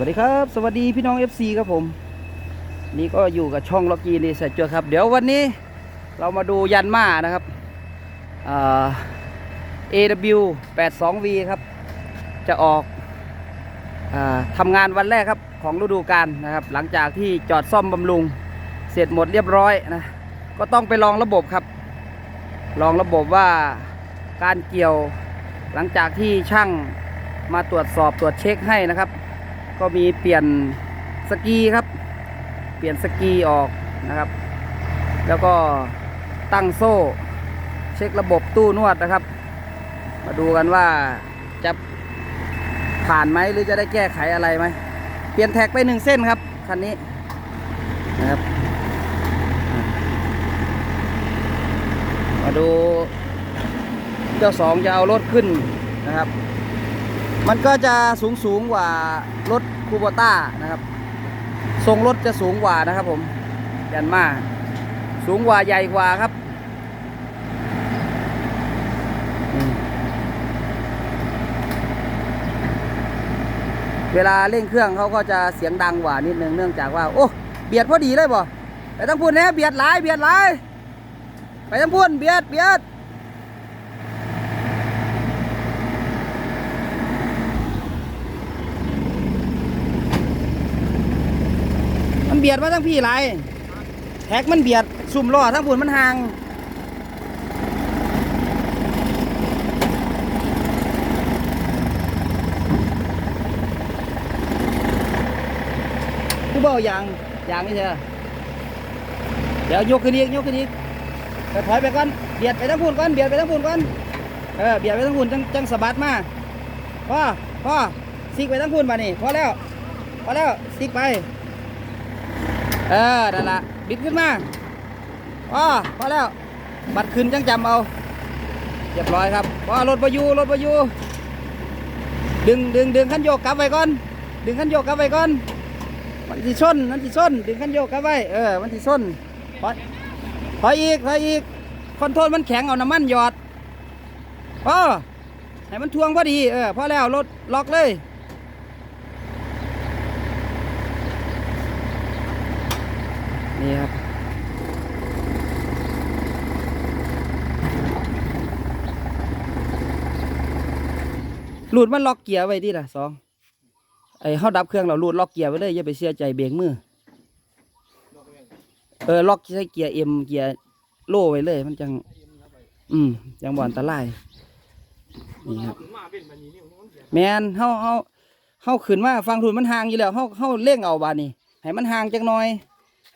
วัสดีครับ สวัสดีพี่น้อง FC ครับผม นี่ก็อยู่กับช่องล็อกกี้นี่เสร็จเจอครับ เดี๋ยววันนี้เรามาดูยันมานะครับอ่า AW 82V ครับ จะออกอทำงานวันแรกครับของฤดูกาลนะครับ หลังจากที่จอดซ่อมบำรุง เสร็จหมดเรียบร้อยนะ ก็ต้องไปลองระบบครับ ลองระบบว่าการเกี่ยวหลังจากที่ช่างมาตรวจสอบตรวจเช็คให้นะครับ ก็มีเปลี่ยนสกีครับ เปลี่ยนสกีออกนะครับ แล้วก็ตั้งโซ่ เช็คระบบตู้นวดนะครับ มาดูกันว่าจะผ่านไหมหรือจะได้แก้ไขอะไรไหม เปลี่ยนแท็กไปหนึ่งเส้นครับคันนี้นะครับมาดูเจ้าสองจะเอารถขึ้นนะครับ มันก็จะสูงสูงกว่ารถ คูโบต้านะครับ ทรงรถจะสูงกว่านะครับผมยันมาสูงกว่าใหญ่กว่าครับ เวลาเร่งเครื่องเขาก็จะเสียงดังกว่านิดนึงเนื่องจากว่า โอ้ เบียดพอดีเลยบ่ไปทั้งพุ่นแน่เบียดหลายเบียดหลาย ไปทั้งพุ่นเบียดเบียด มันเบียดมาทั้งพี่ไรแท็กมันเบียดซุ่มล้อทั้งผุนมันห่างกูบออย่างอย่างนี้เถอะเดี๋ยวยกขึ้นอีกยกขึ้นอีกถอยไปก่อนเบียดไปทั้งผุนก่อนเบียดไปทั้งผุนก่อนเออเบียดไปทั้งผุนจังจังสะบัดมาพ่อพ่อซิกไปทั้งผุนมานี่พอแล้วพอแล้วซิกไป เออนั่นละบิดขึ้นมาอ๋อพอแล้ว บัดขึ้นจังจำเอาเรียบร้อยครับว่ารถประยูรถประยูดึงดึงดึงขั้นโยกกลับไว้ก่อน ดึงขั้นโยกกลับไว้ก่อน มันสิชนมันสิชนดึงขั้นโยกกลับไว้เออ มันสิชนถอยถอยอีกถอยอีก คอนโทรลมันแข็งเอาน้ำมันหยอดอ๋อให้มันทวงพอดี เออพอแล้วรถล็อกเลย นี่ครับ หลุดมันล็อกเกียร์ไว้ดิล่ะสองไอ้เฮาดับเครื่องเราหลุดล็อกเกียร์ไว้เลยอย่าไปเสียใจเบรกมือ เออล็อกใช้เกียร์เอ็มเกียร์โล่ไว้เลย มันจัง อืมจังบ่อันตรายนี่ครับแมนเฮาเฮาเฮาขึ้นมาฟังทุนมันห่างอยู่แล้วเฮาเฮาเร่งเอาบาดนี่ให้มันห่างจักหน่อย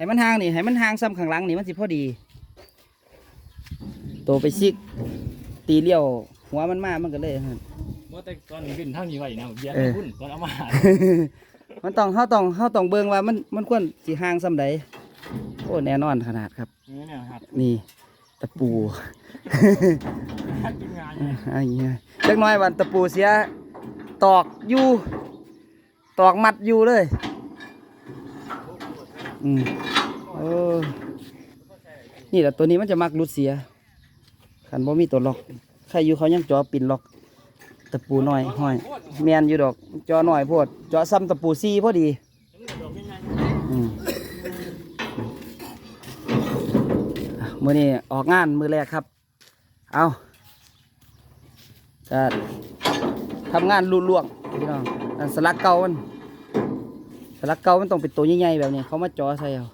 ให้มันห่างนี่ให้มันห่างซ้ำข้างหลังนี่มันสิพอดีโตไปซิก ตีเลี้ยวหัวมันมามันก็เลยหั่นว่าแต่ตอนนี้ขึ้นเท่านี้ไว้นะเบียร์เออหุ้นตอนเอามาหามันต้องเฮาต้องเฮาต้องเบิ่งว่ามันมันควรสิห่างซ้ำใดโอ้แน่นอนขนาดครับ เนี่ยเนี่ยครับนี่ตะปูทักกินงานอ่าอย่างเงี้ยจักหน้อยวันตะปูเสียตอกอยู่ ตอกมัดอยู่เลย อืมเออนี่แหละตัวนี้มันจะมักรุดเสียขันบ่มีตัวล็อกใครอยู่เขายังจอปินล็อกตะปูหน้อยห้อย แมนอยู่ดอกจอหน่อยโพดจอซ้ำตะปูซีพอดีอืมมือนี้ออกงานมือแรกครับ เอาจะทำงานลุล่วงพี่น้องอันสลักเก่ามัน สลักเก่ามันต้องเป็นตัวใหญ่ๆแบบนี้ เขามาจ่อใส่เอา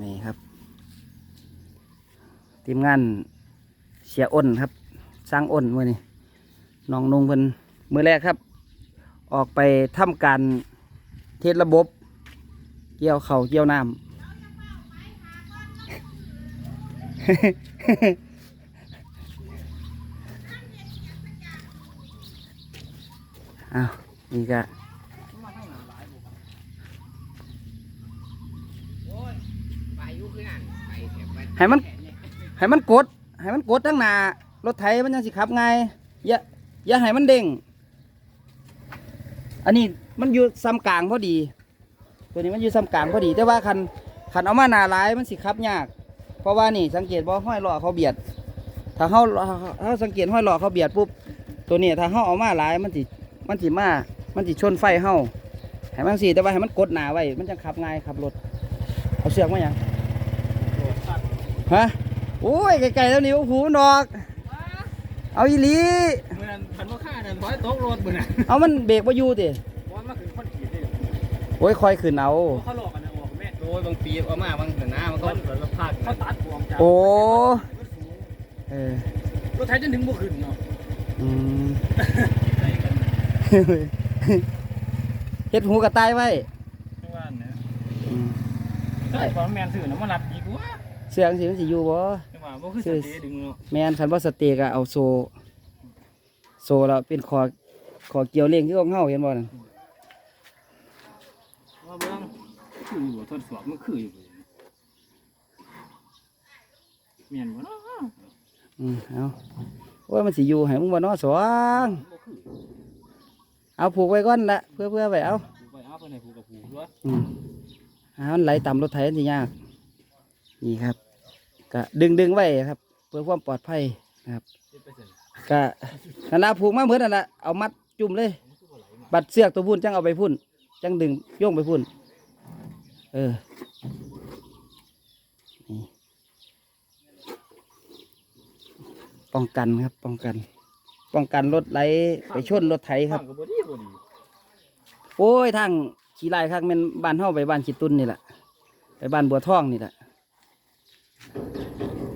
นี่ครับ ทีมงานเสียอ้นครับ สร้างอ้นมือนี้น้องนุ่งเพิ่นมือแรกครับ ออกไปทำการเทสระบบ เกี่ยวเขาเกี่ยวน้ำ อ้าวนี่ก็ให้มันให้มันกดให้มันกดทั้งหน้ารถไถมันยังสิขับไงายอย่าอย่าให้มันเด้งอันนี้มันอยู่ซ้ำกลางพอดี ตัวนี้มันอยู่ซ้ำกลางพอดี แต่ว่าคันคันเอามาหนาหลายมันสิขับยาก เพราะว่านี่สังเกตว่าห้อยหล้อเขาเบียด ถ้าเขาเขาสังเกตห้อยหล้อเขาเบียดปุ๊บตัวนี้ถ้าเฮาเอามาหลายมันสิ มันสิมา มันสิชนไฟเฮาให้มันสิแต่ว่าให้มันกดหนาไว้ มันจะขับง่ายขับรถ เอาเสือกมาหยังโดดตัดฮะโอ้ยไกลๆแล้วนี่โอ้โหดอก เอาอีหลีเมื่อนั้นพันว่าฆ่านั่นร้อยโต๊ะรถบุญน่ะเอามันเบรกบ่อยู่ติบอลมาถึงคนขี่ได้โอ้ยคอยขึ้นเอาเขาหลอกกันนะออกแม่โดยบางปีเอามาบางเดือนหน้ามันก็เขาเหมือนเราพาเขาตัดบวงจากโอ้เออรถไทยจนถึงบุขึ้นเนาะอืมใส่กัน เฮ็ดหูกระต่ายไว้ไม่ว่าเนี่ยอืมถ้าความแมนสื่อนะมันรับดีกว่าเสือกสิมันสิอยู่บ่ไม่ว่าบ่คือสเตย์ดึงเนาะแม่นคันว่าสเต็กอะเอาโซ โซแล้วเป็นคอคอเกี่ยวเลี้ยงที่ของเฮาเห็นบ่นั่นว่าเบิ่งคืออยู่บ่ทดสอบมันคืออยู่บ่แม่นบ่เนาะอืมเอาโอ้ยมันสิอยู่ให้มึงบ่เนอสวงบ่คือ เอาผูกไว้ก่อนละเพื่อเพื่อไปเอาผูกไปเอาไปไหนผูกกับผูกด้วยอืมเอามันไหลต่ำรถไถมันสิยากนี่ครับก็ดึงดึงไว้ครับ เพื่อความปลอดภัยนะครับเจ็ดเปอร์เซ็นต์ก็นั่นละผูกมาเหมือนนั่นละเอามัดจุ่มเลยมันคือบ่ไหลมาบัดเสือกตัวพุ่นจังเอาไปพุ่นจังดึงโย่งไปพุ่นเออนี่ป้องกันครับป้องกัน ป้องกันรถไหลไปชนรถไถครับทางก็บ่ดีบ่ดีโอ้ยทางขี่ไล่ครับแมันบ้านเฮาไปบ้านขีตุนนี่แหละไปบ้านบัวทองนี่แหละ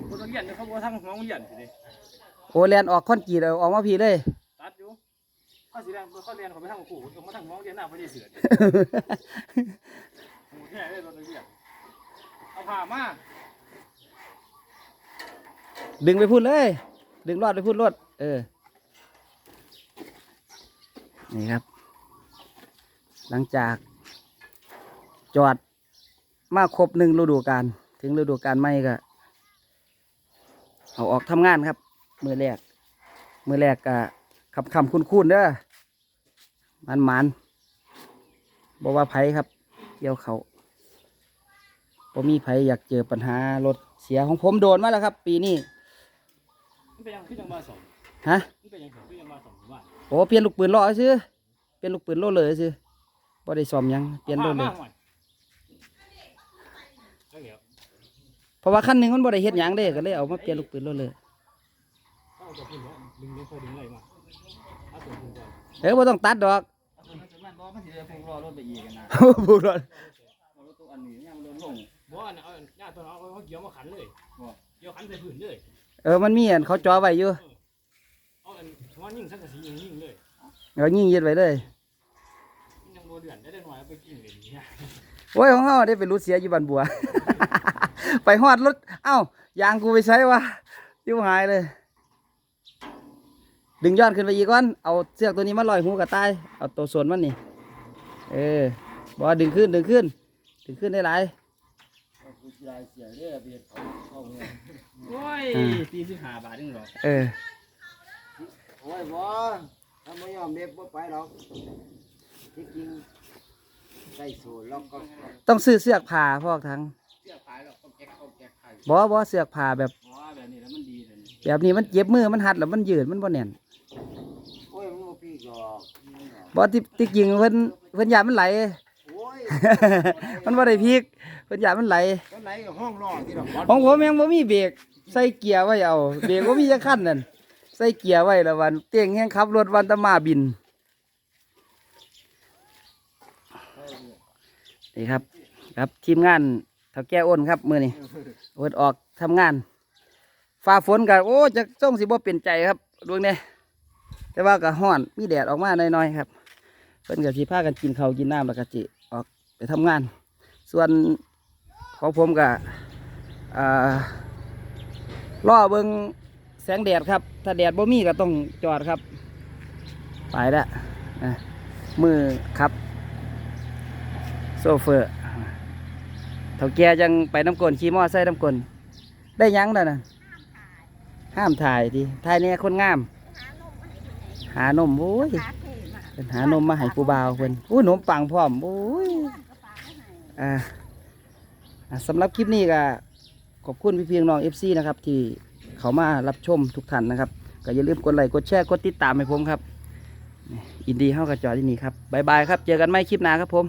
บ่ต้องเรียนเดี๋ยวเขาบ่ทางหัวมันเรียนสิเด้โอ้แลนออกคอนกรีตเอาออกมาพี่เลย ตัดอยู่เขาสิเรียนเขาเรียนเขาไปทางกูเขามาทางหัวเรียนหน้าบ่ได้เสือโอ้แค่ได้รถเรียนเอาผ้ามาดึงไปพุ่นเลย ดึงรอดไปพุ่นรถเออ นี่ครับ หลังจากจอดมาครบหนึ่งฤดูกาลถึงฤดูกาลใหม่ก็เอาออกทำงานครับ มือแรก มือแรกก็ขับคำคุ้นๆเด้อมันมันๆบอกว่าไผครับ เกี่ยวเขาผมมีไผอยากเจอปัญหารถเสียของผมโดนมาแล้วครับ ปีนี้มันเป็นยังคือจังมาสองฮะ มันเป็นยังคือจังมาสองบ้านโอ้เปลี่ยนลูกปืนล้อซื้อเปลี่ยนลูกปืนโลเลยซื้อบ่ได้ซ่อมหยังเปลี่ยนโลเลยอาผ้ามาหน่อยเอาเดี๋ยวเพราะว่าคันหนึงมันบ่ได้เฮ็ดหยังเด้ก็เลยเอามาเปลี่ยนลูกปืนโลเลยเอาตัวขึ้นแล้วดึงไม่ค่อยดึงอะไรมาเอาตัวขึ้นก่อนเอ้ยบ่ต้องตัดดอกเอาคนนั้นจะมันบอกมันสิได้พงรอรถไปอีกกันนะบ่รอดเอารถตัวอันนี้ยังมันโดนลงบ่อันเอาหน้าตัวเอาเอาเกี่ยวมาขันเลยบ่เกี่ยวขันใส่พื้นเลย เออมันมีอันเขาจ่อไว้อยู่ เอา อันหัวยิงสังกะสียิงยิงเลยเอายิงยึดไว้เลยมันยังบ่เดือนได้ได้หน่อยเอาไปกินเลยนี่นะโอ้ยของเฮาได้ไปรูดเสียอยู่บ้านบัว ไปฮอดรถเอ้ายางกูไปใช้วะอยู่หายเลย ดึงยอดขึ้นไปอีกก่อนเอาเสือกตัวนี้มาลอยหูกระต่ายเอาตัวส่วนมันนี่เออบ่ดึงขึ้นดึงขึ้น ดึงขึ้นได้หลายกูยายเสียเด้อเบียดเขาเข้าเงินโอ้ยอ่าสี่สิบห้าบาทนึงหรอเออ โอ้ยบ่ถ้าไม่ยอมเด็กบ่ไปหรอกที่จริงใส่สูตรแล้วก็ต้องซื้อเสือกผ่าพอกทั้งเสียขายหรอกก็แก๊กเขาแก๊กขายบ่บ่เสือกผ่าแบบเพราะว่าแบบนี้แล้วมันดีเลยแบบนี้มันเจ็บมือมันหัดแล้วมันยืดมันบ่แน่นโอ้ยมันบ่ปีกหรอกบ่ที่ที่จริงเพิ่นเพิ่นยานมันไหล โอ้ย มันบ่ได้พลิกเพิ่นยานมันไหลก็ไหนกับห้องนอนที่เราของผมยังบ่มีเบรกใส่เกียร์ไว้เอา เบรกบ่มีจักคันนั่นใส่เกียร์ไว้แล้ววัน เตียงแฮงขับรถวันตะมาบิน นี่ครับ ครับทีมงานเฒ่าแก่อ้นครับ มือนี้โอดออกทำงานฟ้าฝนก็โอ้จะส่งสิบ่เป็นใจครับดวงนี้แต่ว่าก็ฮ้อนมีแดดออกมาหน่อยๆครับ เพิ่นก็สิพากันกินเขากินน้ำแล้วก็จิออกไปทำงาน ส่วนของผมก็อ่าล่อเบิง แสงแดดครับ ถ้าแดดบ่มีก็ต้องจอดครับ ไปแล้วอะมือครับ โซเฟอร์เถ่าแก่จังไปน้ำกลนขี่มอไซค์น้ำกลนได้ยังแล้วนะห้ามถ่ายดิถ่ายเนี่ยคนงาม หานมโอ้ยเป็นหานมมาให้ผู้บ่าวเพิ่นอู้นมปังพร้อมโอ้ยอ่าสำหรับคลิปนี้ก็ขอบคุณพี่เพียงน้อง FC นะครับที่ เขามารับชมทุกท่านนะครับ ก็อย่าลืมกดไลค์กดแชร์กดติดตามให้ผมครับ อินดีเข้ากับจอที่นี่ครับบายบายครับ เจอกันไม่คลิปหน้าครับผม